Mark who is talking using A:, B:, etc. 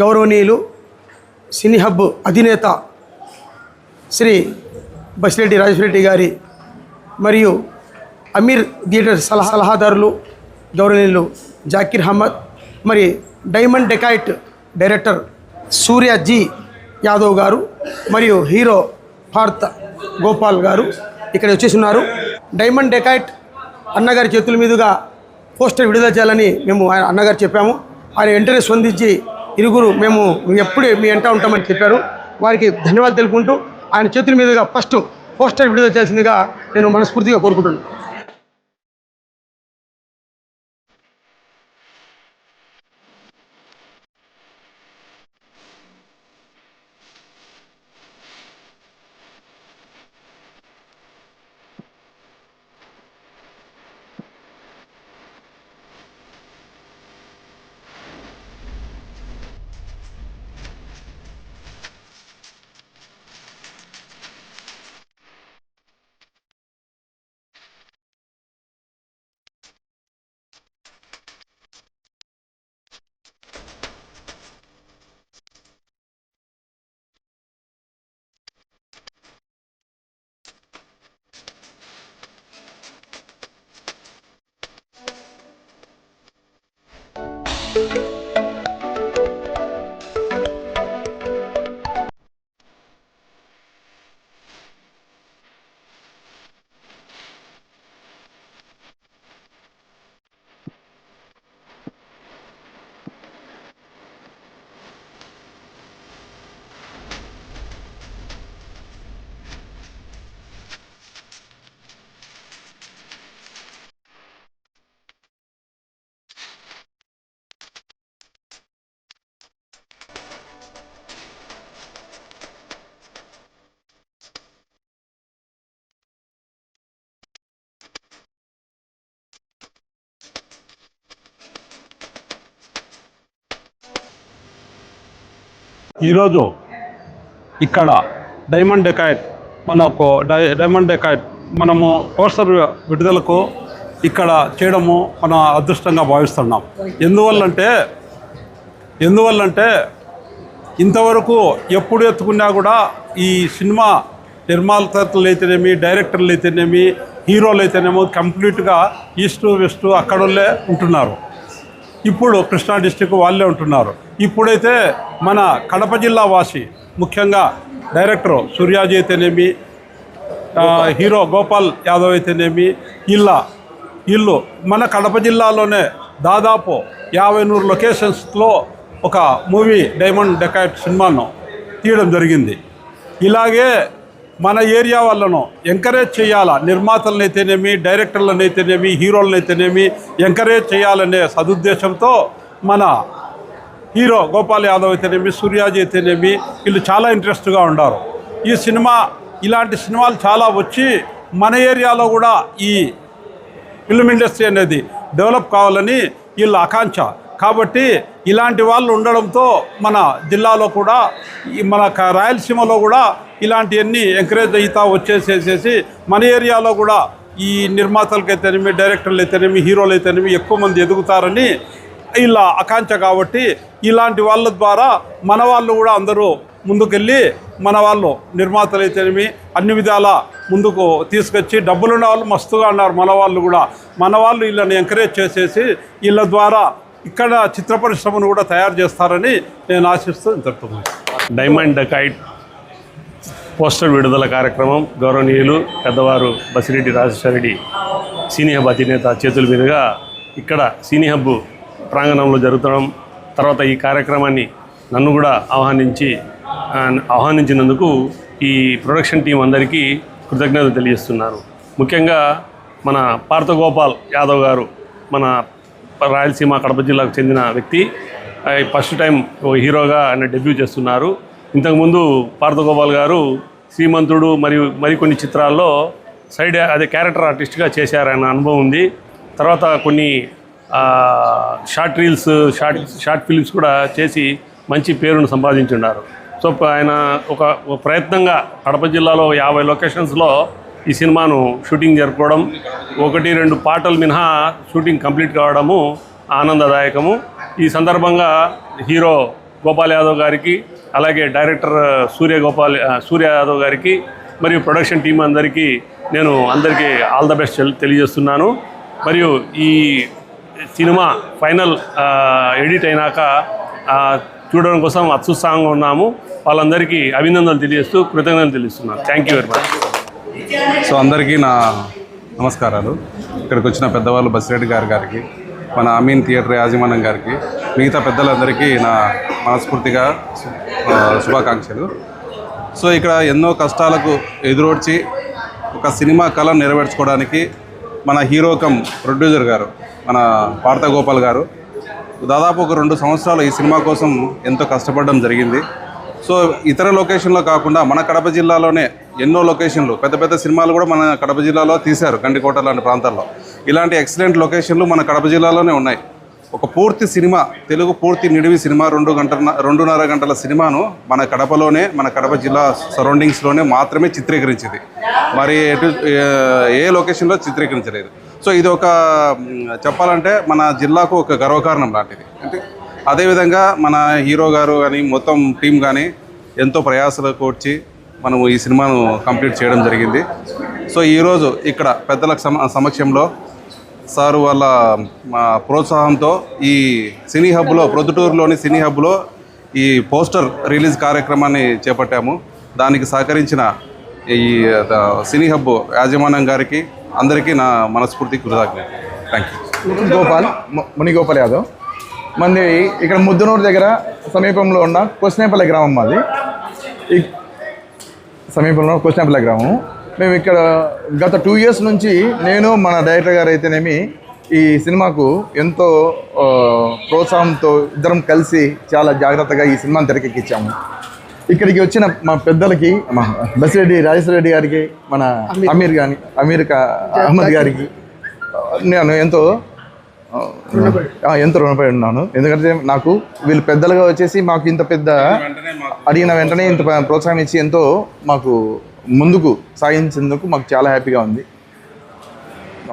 A: గౌరవనీయులు సినీ హబ్ అధినేత శ్రీ బసిరెడ్డి రాజశేఖరెడ్డి గారి మరియు అమీర్ థియేటర్ సలహా సలహాదారులు గౌరవనీయులు జాకీర్ అహ్మద్ మరి diamond dacoit director Surya G Yadav గారు మరియు హీరో భారత్ గోపాల్ గారు ఇక్కడ వచ్చేసి ఉన్నారు. డైమండ్ డెకాయిట్ అన్నగారి చేతుల మీదుగా పోస్టర్ విడుదల చేయాలని మేము ఆయన అన్నగారు చెప్పాము. ఆయన వెంటనే స్పందించి ఇరుగురు మేము ఎప్పుడే మీ వెంట ఉంటామని చెప్పారు. వారికి ధన్యవాదాలు తెలుపుకుంటూ ఆయన చేతుల మీదుగా ఫస్ట్ పోస్టర్ విడుదల చేసిందిగా నేను మనస్ఫూర్తిగా కోరుకుంటున్నాను. Thank you.
B: ఈరోజు ఇక్కడ డైమండ్ డెకాయిట్ మనకు డై డైమండ్ డెకాయిట్ మనము పోస్టర్ విడుదలకు ఇక్కడ చేయడము మన అదృష్టంగా భావిస్తున్నాం. ఎందువల్లంటే ఎందువల్లంటే ఇంతవరకు ఎప్పుడు ఎత్తుకున్నా కూడా ఈ సినిమా నిర్మాతలు అయితేనేమి డైరెక్టర్లు అయితేనేమి హీరోలు అయితేనేమో కంప్లీట్గా ఈస్ట్ వెస్ట్ అక్కడోళ్ళే ఉంటున్నారు. ఇప్పుడు కృష్ణా డిస్టిక్ వాళ్ళే ఉంటున్నారు. ఇప్పుడైతే మన కడప జిల్లా వాసి ముఖ్యంగా డైరెక్టర్ సూర్యాజీ అయితేనేమి హీరో గోపాల్ యాదవ్ అయితేనేమి ఇళ్ళ ఇల్లు మన కడప జిల్లాలోనే దాదాపు యాభై నూరు లొకేషన్స్లో ఒక మూవీ డైమండ్ డెకాయిట్ సినిమాను తీయడం జరిగింది. ఇలాగే మన ఏరియా వాళ్ళను ఎంకరేజ్ చేయాలా? నిర్మాతలనైతేనేమి డైరెక్టర్లనైతేనేమి హీరోలనైతేనేమి ఎంకరేజ్ చేయాలనే సదుద్దేశంతో మన హీరో గోపాల్ యాదవ్ అయితేనేమి సూర్యాజీ అయితేనేమి వీళ్ళు చాలా ఇంట్రెస్ట్గా ఉన్నారు ఈ సినిమా ఇలాంటి సినిమాలు చాలా వచ్చి మన ఏరియాలో కూడా ఈ ఫిల్మ్ ఇండస్ట్రీ అనేది డెవలప్ కావాలని వీళ్ళ ఆకాంక్ష. కాబట్టి ఇలాంటి వాళ్ళు ఉండడంతో మన జిల్లాలో కూడా మన రాయలసీమలో కూడా ఇలాంటివన్నీ ఎంకరేజ్ అవుతా వచ్చేసేసేసి మన ఏరియాలో కూడా ఈ నిర్మాతలకు అయితేనేమి డైరెక్టర్లు అయితేనేమి హీరోలు అయితేనేమి ఎక్కువ మంది ఎదుగుతారని ఇలా ఆకాంక్ష కాబట్టి ఇలాంటి వాళ్ళ ద్వారా మన వాళ్ళు కూడా అందరూ ముందుకెళ్ళి మన వాళ్ళు నిర్మాతలు అయితేనేమి అన్ని విధాల ముందుకు తీసుకొచ్చి డబ్బులున్న వాళ్ళు మస్తుగా ఉన్నారు మన వాళ్ళు కూడా మన వాళ్ళు వీళ్ళని ఎంకరేజ్ చేసేసి వీళ్ళ ద్వారా ఇక్కడ చిత్ర పరిశ్రమను కూడా తయారు చేస్తారని నేను ఆశిస్తూ ఇంతటితో
C: డైమండ్ కైట్ పోస్టర్ విడుదల కార్యక్రమం గౌరవనీయులు పెద్దవారు బసిరెడ్డి రాజశేఖరెడ్డి రెడ్డి హబ్ అధినేత చేతుల మీదుగా ఇక్కడ సీనియర్ హబ్ ప్రాంగణంలో జరుగుతడం తర్వాత ఈ కార్యక్రమాన్ని నన్ను కూడా ఆహ్వానించి ఆహ్వానించినందుకు ఈ ప్రొడక్షన్ టీం అందరికీ కృతజ్ఞతలు తెలియజేస్తున్నాను ముఖ్యంగా మన పార్థగోపాల్ యాదవ్ గారు మన రాయలసీమ కడప జిల్లాకు చెందిన వ్యక్తి. ఫస్ట్ టైం ఓ హీరోగా ఆయన డెబ్యూ చేస్తున్నారు. ఇంతకుముందు పార్థగోపాల్ గారు శ్రీమంతుడు మరియు మరికొన్ని చిత్రాల్లో సైడ్ అదే క్యారెక్టర్ ఆర్టిస్ట్గా చేశారన్న అనుభవం ఉంది. తర్వాత కొన్ని short reels short short films కూడా చేసి మంచి పేరును సంపాదించున్నారు సో ఆయన ఒక ప్రయత్నంగా కడప జిల్లాలో యాభై లొకేషన్స్లో ఈ సినిమాను షూటింగ్ జరుపుకోవడం ఒకటి రెండు పాటలు మినహా షూటింగ్ కంప్లీట్ కావడము ఆనందదాయకము. ఈ సందర్భంగా హీరో గోపాల్ యాదవ్ గారికి అలాగే డైరెక్టర్ సూర్య గోపాల్ సూర్య యాదవ్ గారికి మరియు ప్రొడక్షన్ టీం అందరికీ నేను అందరికీ ఆల్ ద బెస్ట్ తెలియజేస్తున్నాను. మరియు ఈ సినిమా ఫైనల్ ఎడిట్ అయినాక చూడడం కోసం అత్యుత్సాహంగా ఉన్నాము. వాళ్ళందరికీ అభినందనలు తెలియజేస్తూ కృతజ్ఞతలు తెలుస్తున్నాను. Thank you very much.
D: So అందరికీ నా నమస్కారాలు. ఇక్కడికి వచ్చిన పెద్దవాళ్ళు బసిరెడ్డి గారి గారికి మన అమీన్ థియేటర్ యాజమాన్యం గారికి మిగతా పెద్దలందరికీ నా మనస్ఫూర్తిగా శుభాకాంక్షలు. సో ఇక్కడ ఎన్నో కష్టాలకు ఎదురొచ్చి ఒక సినిమా కళ నెరవేర్చుకోవడానికి మన హీరో ప్రొడ్యూసర్ గారు మన పార్థగోపాల్ గారు దాదాపు ఒక రెండు సంవత్సరాలు ఈ సినిమా కోసం ఎంతో కష్టపడడం జరిగింది. సో ఇతర లొకేషన్లో కాకుండా మన కడప జిల్లాలోనే ఎన్నో లొకేషన్లు పెద్ద పెద్ద సినిమాలు కూడా మన కడప జిల్లాలో తీశారు గండికోట లాంటి ప్రాంతాల్లో. ఇలాంటి ఎక్సలెంట్ లొకేషన్లు మన కడప జిల్లాలోనే ఉన్నాయి. ఒక పూర్తి సినిమా తెలుగు పూర్తి నిడివి సినిమా రెండు గంటల రెండున్నర గంటల సినిమాను మన కడపలోనే మన కడప జిల్లా సరౌండింగ్స్లోనే మాత్రమే చిత్రీకరించింది. మరి ఎటు ఏ- లొకేషన్లో చిత్రీకరించలేదు. సో ఇది ఒక చెప్పాలంటే మన జిల్లాకు ఒక గర్వకారణం లాంటిది. అంటే అదేవిధంగా మన హీరో గారు కానీ మొత్తం టీం కానీ ఎంతో ప్రయాసలు కూర్చి మనము ఈ సినిమాను కంప్లీట్ చేయడం జరిగింది. సో ఈరోజు ఇక్కడ పెద్దల సమ సమక్షంలో సారు వాళ్ళ మా ప్రోత్సాహంతో ఈ సినీ హబ్లో ప్రొద్దుటూరులోని సినీ హబ్లో ఈ పోస్టర్ రిలీజ్ కార్యక్రమాన్ని చేపట్టాము. దానికి సహకరించిన ఈ సినీ హబ్ యాజమాన్యం గారికి అందరికీ నా మనస్ఫూర్తి కృతజ్ఞత థ్యాంక్ యూ
E: గోపాల్ మునిగోపాల్ యాదవ్. మంది ఇక్కడ ముద్దునూరు దగ్గర సమీపంలో ఉన్న కొస్నేపల్లి గ్రామం మాది. ఈ సమీపంలో కొస్నేపల్లి గ్రామం మేము ఇక్కడ గత టూ ఇయర్స్ నుంచి నేను మన డైరెక్టర్ గారు అయితేనేమి ఈ సినిమాకు ఎంతో ప్రోత్సాహంతో ఇద్దరం కలిసి చాలా జాగ్రత్తగా ఈ సినిమాని తెరకెక్కించాము. ఇక్కడికి వచ్చిన మా పెద్దలకి మా బసిరెడ్డి రాజేశ్వర రెడ్డి గారికి మన అమీర్. గాని అమీర్ కా- అహ్మద్ గారికి నేను ఎంతో ఎంతో రుణపడి ఉన్నాను. ఎందుకంటే నాకు వీళ్ళు పెద్దలుగా వచ్చేసి మాకు ఇంత పెద్ద అడిగిన వెంటనే ఇంత ప్రోత్సాహం ఇచ్చి ఎంతో మాకు ముందుకు సాగించేందుకు మాకు చాలా హ్యాపీగా ఉంది.